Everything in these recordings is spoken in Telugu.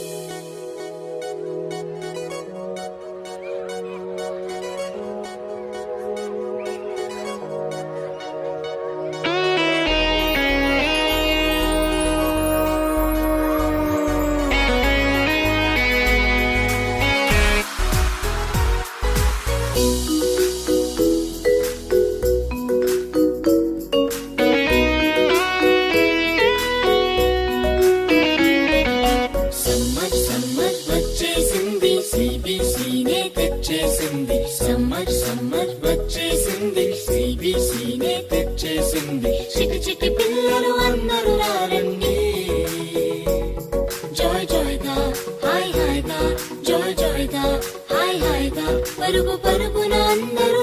you చిటి చిటి పిల్లలు అందరూ రారండి. జాయ్ జాయ్గా హాయ్ హాయ్గా జాయ్ జాయ్గా హాయ్ హాయ్గా పరుగు పరుగున అందరూ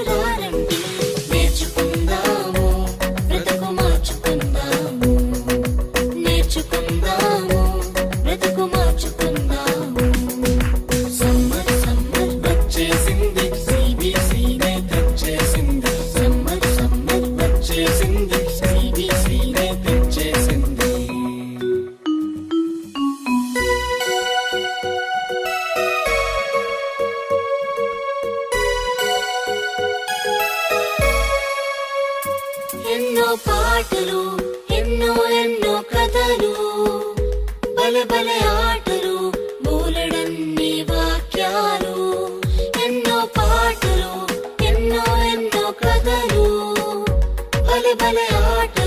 ఎన్నో పాటలు ఎన్నో ఎన్నో కథలు. బలె బలె ఆటలు మూలడన్ని వాక్యాలు. ఎన్నో పాటలు ఎన్నో ఎన్నో కథలు. బలె బలె ఆటలు.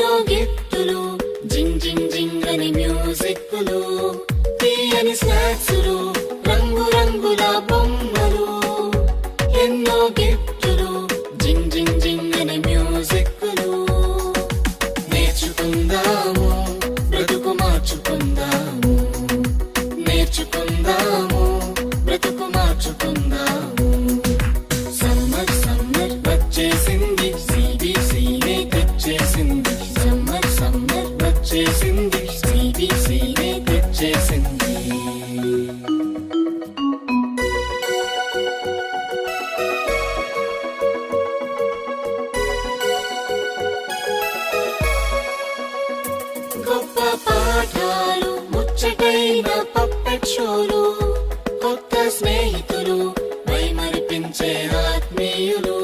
ఎన్నో ముచ్చటైన పప్పెట్ షోలు కొత్త స్నేహితులు వైమరిపించే ఆత్మీయులు.